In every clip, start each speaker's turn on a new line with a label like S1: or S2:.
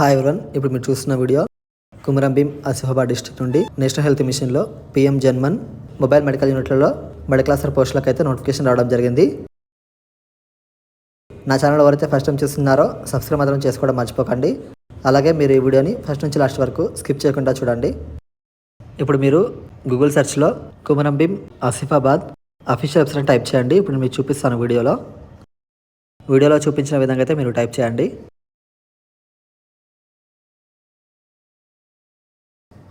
S1: Hi ఎవరన్ ఇప్పుడు మీరు చూస్తున్న వీడియో కుమరం భీం ఆసిఫాబాద్ డిస్టిక్ నుండి నేషనల్ హెల్త్ మిషన్లో పిఎం జన్మన్ మొబైల్ మెడికల్ యూనిట్లలో మెడికల్ క్లాసర్ పోస్టులకు అయితే నోటిఫికేషన్ రావడం జరిగింది. నా ఛానల్ ఎవరైతే ఫస్ట్ టైం చూస్తున్నారో సబ్స్క్రైబ్ మాత్రం చేసుకోవడం మర్చిపోకండి. అలాగే మీరు ఈ వీడియోని ఫస్ట్ నుంచి లాస్ట్ వరకు స్కిప్ చేయకుండా చూడండి. ఇప్పుడు మీరు Google సెర్చ్లో Kumaram Bheem Asifabad official website type చేయండి. ఇప్పుడు మీకు చూపిస్తాను వీడియోలో వీడియోలో చూపించిన విధంగా అయితే మీరు టైప్ చేయండి.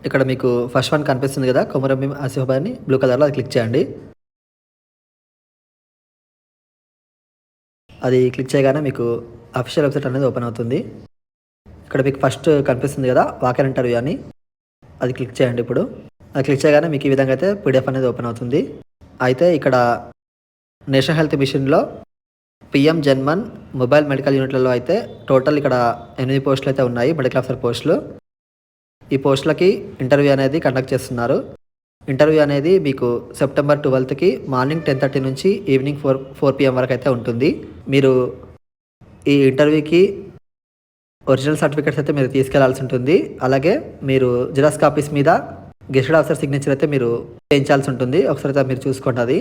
S1: ఇక్కడ మీకు ఫస్ట్ వన్ కనిపిస్తుంది కదా కొమరం భీమ్ ఆసిఫాబాద్ అని బ్లూ కలర్లో అది క్లిక్ చేయండి. అది క్లిక్ చేయగానే మీకు అఫీషియల్ వెబ్సైట్ అనేది ఓపెన్ అవుతుంది. ఇక్కడ మీకు ఫస్ట్ కనిపిస్తుంది కదా వాకర్ ఇంటర్వ్యూ అని. అది క్లిక్ చేయండి ఇప్పుడు. అది క్లిక్ చేయగానే మీకు ఈ విధంగా అయితే పీడిఎఫ్ అనేది ఓపెన్ అవుతుంది. అయితే ఇక్కడ నేషనల్ హెల్త్ మిషన్లో పిఎం జన్మన్ మొబైల్ మెడికల్ యూనిట్లలో అయితే టోటల్ ఇక్కడ ఎనిమిది పోస్టులు అయితే ఉన్నాయి మెడికల్ ఆఫీసర్ పోస్టులు. ఈ పోస్టులకి ఇంటర్వ్యూ అనేది కండక్ట్ చేస్తున్నారు. ఇంటర్వ్యూ అనేది మీకు సెప్టెంబర్ ట్వెల్త్కి మార్నింగ్ టెన్ థర్టీ నుంచి ఈవినింగ్ ఫోర్ ఫోర్ పిఎం వరకు అయితే ఉంటుంది. మీరు ఈ ఇంటర్వ్యూకి ఒరిజినల్ సర్టిఫికేట్స్ అయితే మీరు తీసుకెళ్ళాల్సి ఉంటుంది. అలాగే మీరు జిరాక్స్ కాపీస్ మీద గెస్టెడ్ ఆఫీసర్ సిగ్నేచర్ అయితే మీరు చేయించాల్సి ఉంటుంది. ఒకసారి అయితే మీరు చూసుకోండి అది.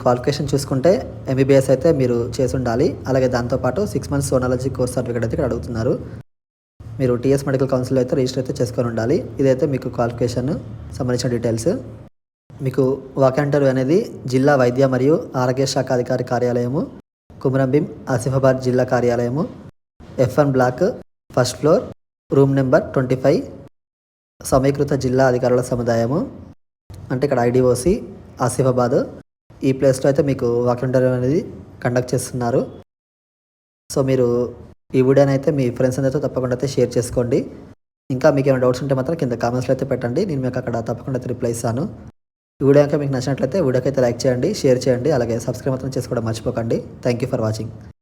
S1: క్వాలిఫికేషన్ చూసుకుంటే ఎంబీబీఎస్ అయితే మీరు చేసి ఉండాలి. అలాగే దాంతోపాటు six months sonology course certificate అయితే ఇక్కడ అడుగుతున్నారు. మీరు టీఎస్ మెడికల్ కౌన్సిల్ అయితే రిజిస్టర్ అయితే చేసుకొని ఉండాలి. ఇదైతే మీకు క్వాలిఫికేషన్ సంబంధించిన డీటెయిల్స్. మీకు వాకంటర్ అనేది జిల్లా వైద్య మరియు ఆరోగ్య శాఖ అధికారి కార్యాలయము కుమరంభీం ఆసిఫాబాద్ జిల్లా కార్యాలయము F N block first floor room number twenty five సమీకృత జిల్లా అధికారుల సముదాయము. అంటే ఇక్కడ ఐడిఓసి ఆసిఫాబాద్ ఈ ప్లేస్లో అయితే మీకు వాకంటర్ అనేది కండక్ట్ చేస్తున్నారు. సో మీరు ఈ వీడియోని అయితే మీ ఫ్రెండ్స్ అందరితో తప్పకుండా అయితే షేర్ చేసుకోండి. ఇంకా మీకు ఏమైనా డౌట్స్ ఉంటే మాత్రం కింద కామెంట్స్లో అయితే పెట్టండి. నేను మీకు అక్కడ తప్పకుండా అయితే రిప్లై ఇస్తాను. ఈ వీడియో కనుక మీకు నచ్చినట్లయితే వీడియోకి అయితే లైక్ చేయండి షేర్ చేయండి అలాగే సబ్స్క్రైబ్ మాత్రం చేసుకోవడం మర్చిపోకండి. Thank you for watching